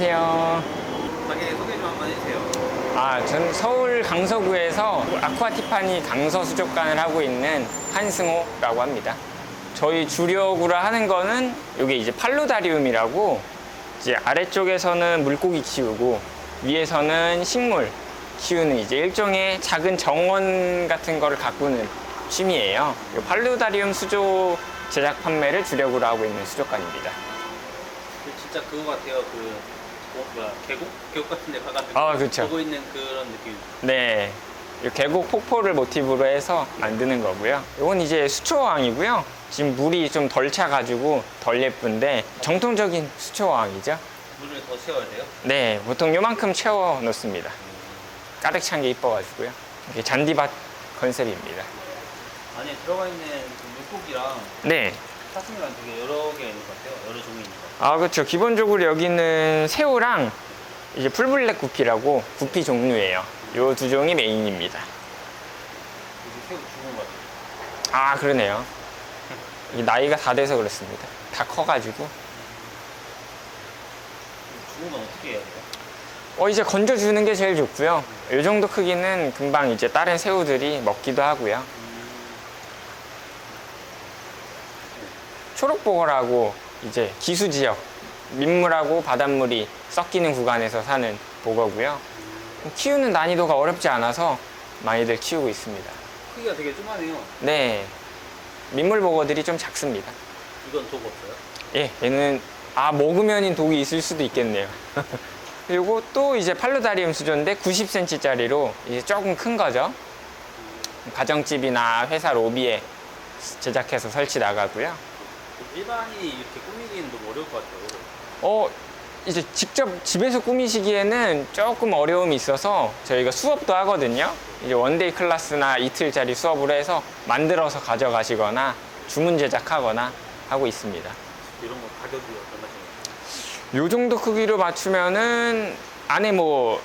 예, 안녕하세요. 가게 소개 좀 한번 해주세요. 아, 전 서울 강서구에서 아쿠아티파니 강서 수족관을 하고 있는 한승호라고 합니다. 저희 주력으로 하는 거는 이게 이제 팔로다리움이라고 이제 아래쪽에서는 물고기 키우고 위에서는 식물 키우는 이제 일종의 작은 정원 같은 거를 가꾸는 취미예요. 이 팔로다리움 수조 제작 판매를 주력으로 하고 있는 수족관입니다. 그 진짜 그거 같아요. 그 어, 뭐야 계곡 계곡 같은 데 가가지고 아, 그쵸. 보고 있는 그런 느낌. 네. 이 계곡 폭포를 모티브로 해서 만드는 거고요. 이건 이제 수초왕이고요. 지금 물이 좀 덜 차가지고 덜 예쁜데 정통적인 수초왕이죠. 물을 더 채워야 돼요. 네, 보통 요만큼 채워 놓습니다. 가득 찬 게 이뻐가지고요. 이게 잔디밭 컨셉입니다. 안에 들어가 있는 그 물고기랑 네. 사슴이랑 되게 여러 개 있는 것 같아요. 여러 종이니까. 아, 그렇죠. 기본적으로 여기는 새우랑 이제 풀블랙 구피라고 구피 종류예요. 요 두 종이 메인입니다. 여기 새우 죽은 것 같아요. 아, 그러네요. 이 나이가 다 돼서 그렇습니다. 다 커가지고. 죽은 건 어떻게 해야 돼요? 어, 이제 건져주는 게 제일 좋고요. 이 정도 크기는 금방 이제 다른 새우들이 먹기도 하고요. 초록보거라고 이제 기수 지역, 민물하고 바닷물이 섞이는 구간에서 사는 보거고요. 키우는 난이도가 어렵지 않아서 많이들 키우고 있습니다. 크기가 되게 조그마해요. 네. 민물 보거들이 좀 작습니다. 이건 독 없어요? 예, 얘는 아 먹으면인 독이 있을 수도 있겠네요. 그리고 또 이제 팔로다리움 수조인데 90cm짜리로 이제 조금 큰 거죠. 가정집이나 회사 로비에 제작해서 설치 나가고요. 일반인이 이렇게 꾸미기는 너무 어려울 것 같아요. 어 이제 직접 집에서 꾸미시기에는 조금 어려움이 있어서 저희가 수업도 하거든요. 이제 원데이 클래스나 이틀짜리 수업을 해서 만들어서 가져가시거나 주문 제작하거나 하고 있습니다. 이런 거 가격이 얼마씩? 요 정도 크기로 맞추면은 안에 뭐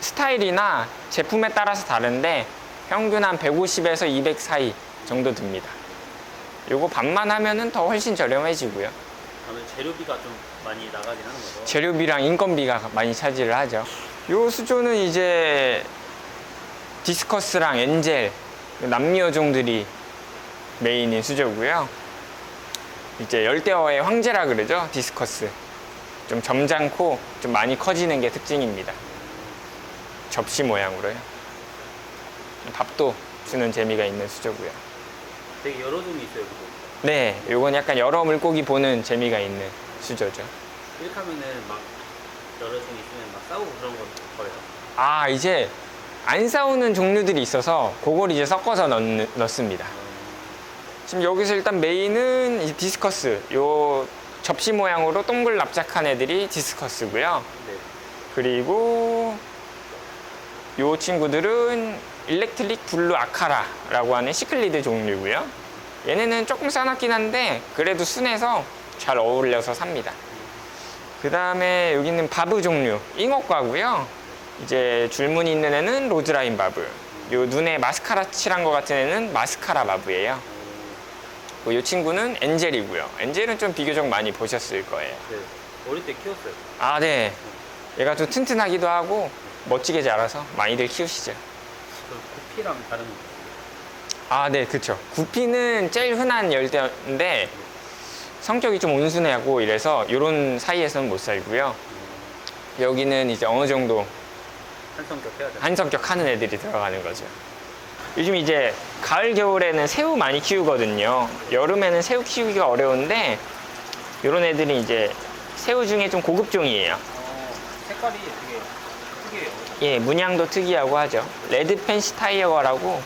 스타일이나 제품에 따라서 다른데 평균 한 150에서 200 사이 정도 듭니다. 요거 반만 하면은 더 훨씬 저렴해지고요. 그러면 재료비가 좀 많이 나가긴 하는 거죠. 재료비랑 인건비가 많이 차지를 하죠. 요 수조는 이제 디스커스랑 엔젤, 남미어종들이 메인인 수조고요. 이제 열대어의 황제라 그러죠, 디스커스. 좀 점잖고 좀 많이 커지는 게 특징입니다. 접시 모양으로요. 밥도 주는 재미가 있는 수조고요. 되게 여러 종이 있어요. 그거. 네, 요건 약간 여러 물고기 보는 재미가 있는 수조죠. 이렇게 하면은 막 여러 종이 있으면 막 싸우고 그런 건 거예요. 아 이제 안 싸우는 종류들이 있어서 그걸 이제 섞어서 넣, 넣습니다. 지금 여기서 일단 메인은 이 디스커스 요 접시 모양으로 동글 납작한 애들이 디스커스고요. 네. 그리고 요 친구들은 일렉트릭 블루 아카라라고 하는 시클리드 종류고요. 얘네는 조금 싸납긴 한데 그래도 순해서 잘 어울려서 삽니다. 그 다음에 여기는 바브 종류, 잉어과고요. 이제 줄무늬 있는 애는 로즈라인 바브. 요 눈에 마스카라 칠한 것 같은 애는 마스카라 바브예요. 이 친구는 엔젤이고요. 엔젤은 좀 비교적 많이 보셨을 거예요. 네. 어릴 때 키웠어요. 아, 네. 얘가 좀 튼튼하기도 하고 멋지게 자라서 많이들 키우시죠. 그 구피랑 다른 거. 아, 네, 그쵸. 구피는 제일 흔한 열대인데 성격이 좀 온순하고 이래서 이런 사이에서는 못 살고요. 여기는 이제 어느 정도 한성격 해야 돼. 한성격 하는 애들이 들어가는 거죠. 요즘 이제 가을, 겨울에는 새우 많이 키우거든요. 여름에는 새우 키우기가 어려운데 이런 애들이 이제 새우 중에 좀 고급종이에요. 어, 색깔이 되게. 예, 문양도 특이하고 하죠. 레드 펜시 타이어라고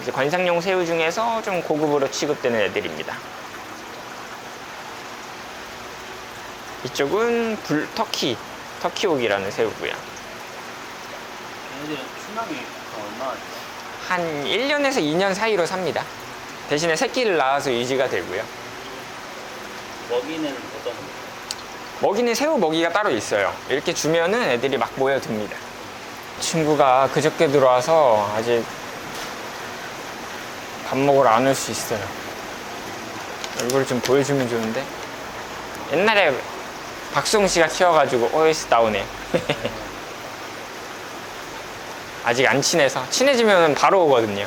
이제 관상용 새우 중에서 좀 고급으로 취급되는 애들입니다. 이쪽은 불 터키, 터키옥이라는 새우고요. 얘네들은 수명이 얼마나 돼요? 한 1년에서 2년 사이로 삽니다. 대신에 새끼를 낳아서 유지가 되고요. 먹이는 어떤 거? 먹이는 새우 먹이가 따로 있어요. 이렇게 주면은 애들이 막 모여듭니다. 친구가 그저께 들어와서 아직 밥 먹으러 안 올 수 있어요. 얼굴 좀 보여주면 좋은데. 옛날에 박수홍 씨가 키워가지고 OS 나오네. 아직 안 친해서 친해지면 바로 오거든요.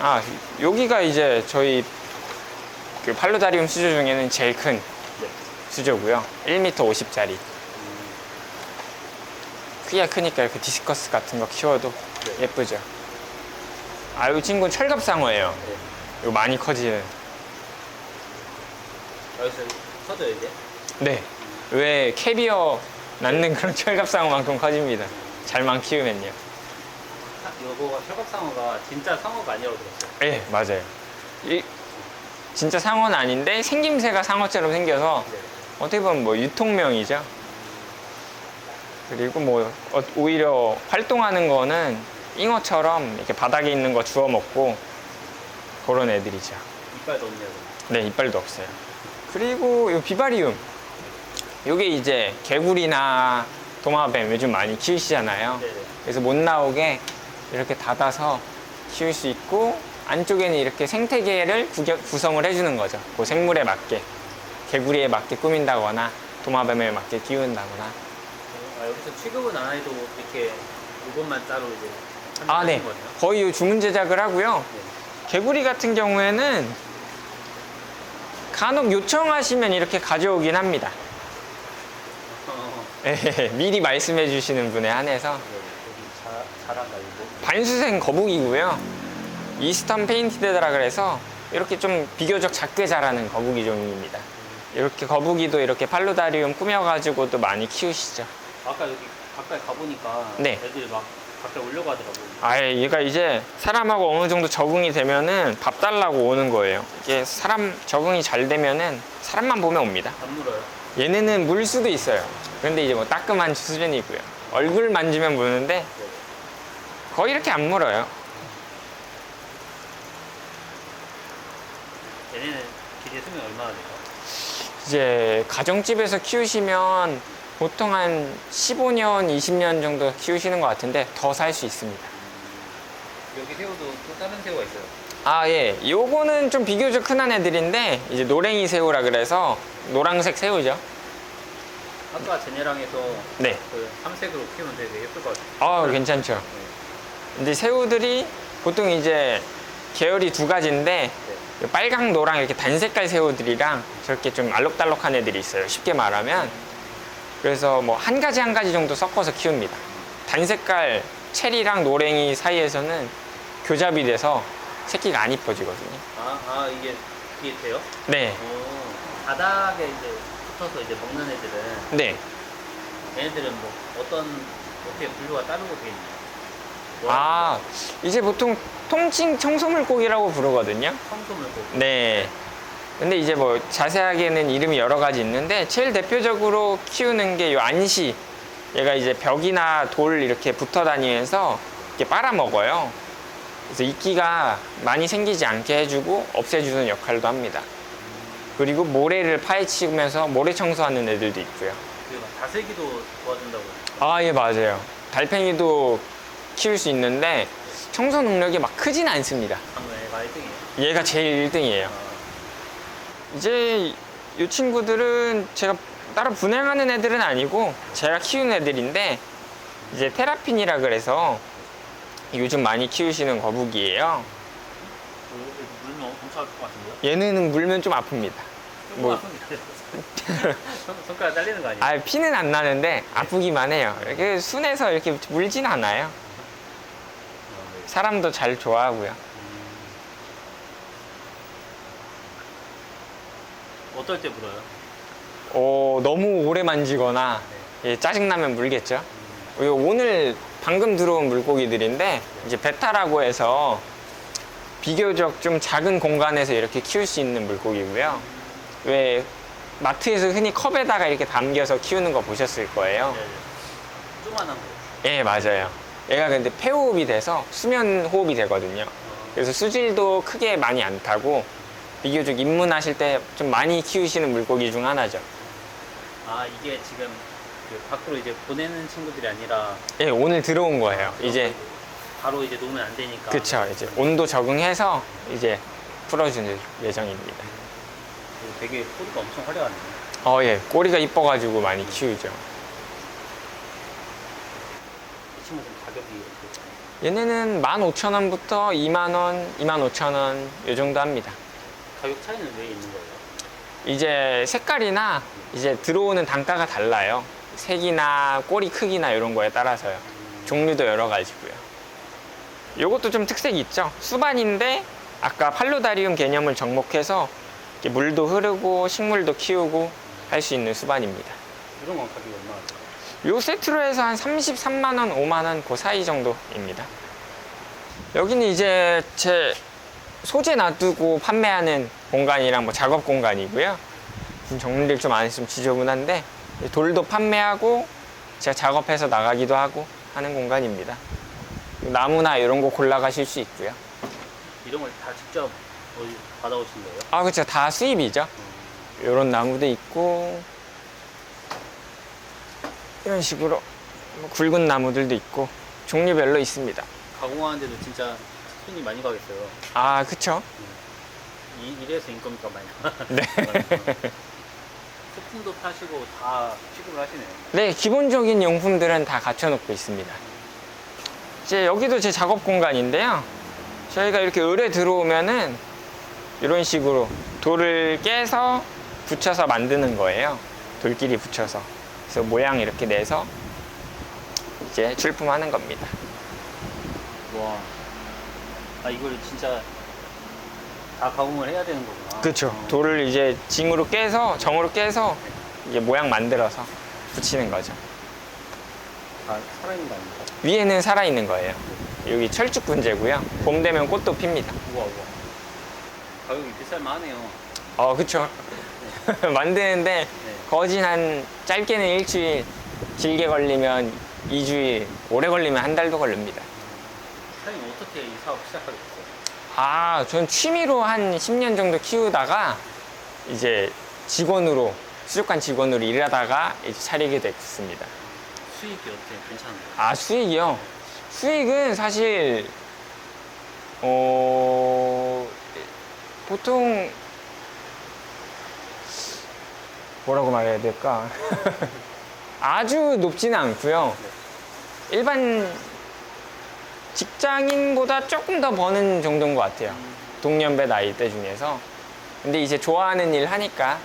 아 여기가 이제 저희 그 팔로다리움 수조 중에는 제일 큰 네. 수조고요. 1m 50짜리. 크기가 크니까 이렇게 디스커스 같은 거 키워도 네. 예쁘죠. 아, 이 친구는 철갑상어예요. 네. 이거 많이 커지는. 여기서 커져요 이제. 네. 왜 캐비어 낳는 그런 철갑상어만큼 커집니다. 잘만 키우면요. 아, 요거가 혈갑상어가 진짜 상어가 아니라고 들었어요. 예, 맞아요. 이, 진짜 상어는 아닌데 생김새가 상어처럼 생겨서 네. 어떻게 보면 뭐 유통명이죠. 그리고 뭐 어, 오히려 활동하는 거는 잉어처럼 이렇게 바닥에 있는 거 주워 먹고 그런 애들이죠. 이빨도 없네요. 네, 이빨도 없어요. 그리고 이 비바리움. 요게 이제 개구리나 도마뱀 요즘 많이 키우시잖아요. 네네. 그래서 못 나오게 이렇게 닫아서 키울 수 있고 안쪽에는 이렇게 생태계를 구성을 해주는 거죠. 그 생물에 맞게 개구리에 맞게 꾸민다거나 도마뱀에 맞게 키운다거나. 아, 여기서 취급은 안 해도 이렇게 이것만 따로 이제 아, 네. 거의 주문 제작을 하고요. 네. 개구리 같은 경우에는 간혹 요청하시면 이렇게 가져오긴 합니다. 어, 예, 미리 말씀해 주시는 분에 한해서 네. 여기 자, 자란다 이거. 반수생 거북이고요. 이스턴 페인티드라 그래서 이렇게 좀 비교적 작게 자라는 거북이 종입니다. 이렇게 거북이도 이렇게 팔로다리움 꾸며가지고도 많이 키우시죠. 아까 여기 가까이 가보니까 네. 애들이 막 가까이 오려고 하더라고요. 아예 얘가 이제 사람하고 어느 정도 적응이 되면은 밥 달라고 오는 거예요. 이게 사람 적응이 잘 되면은 사람만 보면 옵니다. 안 물어요. 얘네는 물 수도 있어요. 그런데 이제 뭐 따끔한 수준이고요. 얼굴 만지면 무는데 네. 거의 이렇게 안 물어요. 얘네는 기대 수명 얼마나 돼요? 이제 가정집에서 키우시면 보통 한 15년, 20년 정도 키우시는 것 같은데 더 살 수 있습니다. 여기 새우도 또 다른 새우가 있어요. 아, 예. 요거는 좀 비교적 흔한 애들인데 이제 노랭이 새우라 그래서 노란색 새우죠. 아까 제네랑에서 네. 그 삼색으로 키우면 되게 예쁠 것 같아요. 아, 괜찮죠. 이제 새우들이 보통 이제 계열이 두 가지인데 네. 빨강, 노랑 이렇게 단색깔 새우들이랑 저렇게 좀 알록달록한 애들이 있어요. 쉽게 말하면. 그래서 뭐 한 가지 한 가지 정도 섞어서 키웁니다. 단색깔 체리랑 노랭이 사이에서는 교잡이 돼서 새끼가 안 이뻐지거든요. 아, 아 이게 이게 돼요? 네. 오, 바닥에 이제 붙어서 이제 먹는 애들은 네. 얘네들은 뭐 어떤 어떻게 분류가 따르고 돼 있나요? 뭐 아, 이제 보통 통칭 청소물고기라고 부르거든요. 청소물고기. 네. 근데 이제 뭐 자세하게는 이름이 여러 가지 있는데 제일 대표적으로 키우는 게이 안시. 얘가 이제 벽이나 돌 이렇게 붙어 다니면서 이렇게 빨아먹어요. 그래서 이끼가 많이 생기지 않게 해주고 없애주는 역할도 합니다. 그리고 모래를 파헤치면서 모래 청소하는 애들도 있고요. 그막 다슬기도 도와준다고. 아, 예, 맞아요. 달팽이도 키울 수 있는데 청소 능력이 막 크진 않습니다. 방금 애가 1등이에요. 얘가 제일 1등이에요. 이제 이 친구들은 제가 따로 분양하는 애들은 아니고 제가 키우는 애들인데 이제 테라핀이라 그래서 요즘 많이 키우시는 거북이에요. 물면 엄청 아플 것 같은데요? 얘는 물면 좀 아픕니다. 조금 뭐- 아픈 게 아니라 손- 손가락 잘리는 거 아니에요? 아 피는 안 나는데 아프기만 해요. 이렇게 순해서 이렇게 물진 않아요. 사람도 잘 좋아하고요. 어떨 때 물어요? 어, 너무 오래 만지거나 예, 짜증나면 물겠죠. 요 오늘 방금 들어온 물고기들인데 이제 베타라고 해서 비교적 좀 작은 공간에서 이렇게 키울 수 있는 물고기고요. 왜 마트에서 흔히 컵에다가 이렇게 담겨서 키우는 거 보셨을 거예요. 네, 네. 조그만한 거. 예, 맞아요. 얘가 근데 폐호흡이 돼서 수면 호흡이 되거든요. 어, 그래서 수질도 크게 많이 안 타고 비교적 입문하실 때 좀 많이 키우시는 물고기 중 하나죠. 아 이게 지금 그 밖으로 이제 보내는 친구들이 아니라 예, 오늘 들어온 거예요. 이제 바로 이제 놓으면 안 되니까. 그쵸 이제 온도 적응해서 이제 풀어주는 예정입니다. 그리고 되게 소리가 엄청 화려하네요. 어, 예. 꼬리가 이뻐가지고 많이 키우죠. 이 친구들 가격이 어떻게 얘네는 15,000원부터 2만원, 25,000원 요 정도 합니다. 가격 차이는 왜 있는 거예요? 이제 색깔이나 이제 들어오는 단가가 달라요. 색이나 꼬리 크기나 이런 거에 따라서요. 종류도 여러 가지고요. 요것도 좀 특색이 있죠. 수반인데 아까 팔로다리움 개념을 접목해서 이렇게 물도 흐르고 식물도 키우고 할 수 있는 수반입니다. 이런 건 가격이 얼마나 돼요? 요 세트로 해서 한 33만 원, 5만 원 그 사이 정도입니다. 여기는 이제 제 소재 놔두고 판매하는 공간이랑 뭐 작업 공간이고요. 지금 정리를 좀 안 했으면 지저분한데 돌도 판매하고 제가 작업해서 나가기도 하고 하는 공간입니다. 나무나 이런 거 골라가실 수 있고요. 이런 걸 다 직접 어디 받아오신 거예요? 아 그렇죠. 다 수입이죠. 이런 나무도 있고 이런 식으로 뭐 굵은 나무들도 있고 종류별로 있습니다. 가공하는데도 진짜 손이 많이 가겠어요. 아 그쵸. 이, 이래서 인건비가 많이 나. 네. 소품도 파시고 다 취급을 하시네요. 네, 기본적인 용품들은 다 갖춰놓고 있습니다. 이제 여기도 제 작업 공간인데요. 저희가 이렇게 을에 들어오면은 이런 식으로 돌을 깨서 붙여서 만드는 거예요. 돌끼리 붙여서. 그래서 모양 이렇게 내서 이제 출품하는 겁니다. 와. 아 이걸 진짜 다 가공을 해야 되는 거구나. 그렇죠. 어. 돌을 이제 징으로 깨서 정으로 깨서 이게 모양 만들어서 붙이는 거죠. 다 살아있는 거 아닙니까? 위에는 살아 있는 거예요. 여기 철쭉 분재고요. 봄 되면 꽃도 핍니다. 우와 우와. 가격이 비쌀만 하네요. 어, 그쵸. 만드는데 네. 거진 한 짧게는 일주일, 길게 걸리면 2주일, 오래 걸리면 한 달도 걸립니다. 사장님 어떻게 이 사업 시작하게 됐어요? 아, 전 취미로 한 10년 정도 키우다가 이제 직원으로, 수족관 직원으로 일하다가 이제 차리게 됐습니다. 수익이 어떻게 괜찮은가요? 아, 수익이요? 수익은 사실, 어, 보통, 뭐라고 말해야 될까? 아주 높지는 않고요. 일반 직장인보다 조금 더 버는 정도인 것 같아요. 동년배 나이 대 중에서. 근데 이제 좋아하는 일 하니까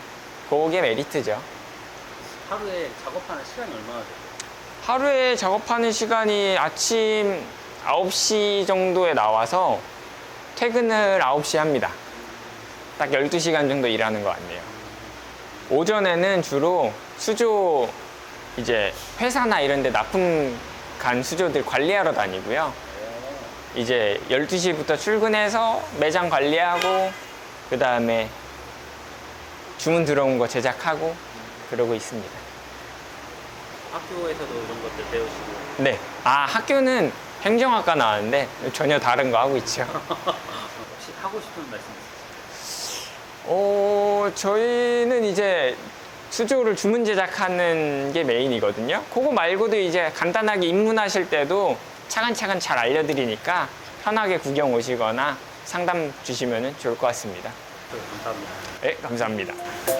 그게 메리트죠. 하루에 작업하는 시간이 얼마나 돼요? 하루에 작업하는 시간이 아침 9시 정도에 나와서 퇴근을 9시 합니다. 딱 12시간 정도 일하는 것 같네요. 오전에는 주로 수조 이제 회사나 이런 데 납품 간 수조들 관리하러 다니고요. 이제 12시부터 출근해서 매장 관리하고 그 다음에 주문 들어온 거 제작하고 그러고 있습니다. 학교에서도 이런 것들 배우시고 네. 아, 학교는 행정학과 나왔는데 전혀 다른 거 하고 있죠. 혹시 하고 싶은 말씀 있으세요? 어, 저희는 이제 수조를 주문 제작하는 게 메인이거든요. 그거 말고도 이제 간단하게 입문하실 때도 차근차근 잘 알려드리니까 편하게 구경 오시거나 상담 주시면 좋을 것 같습니다. 네, 감사합니다. 네, 감사합니다.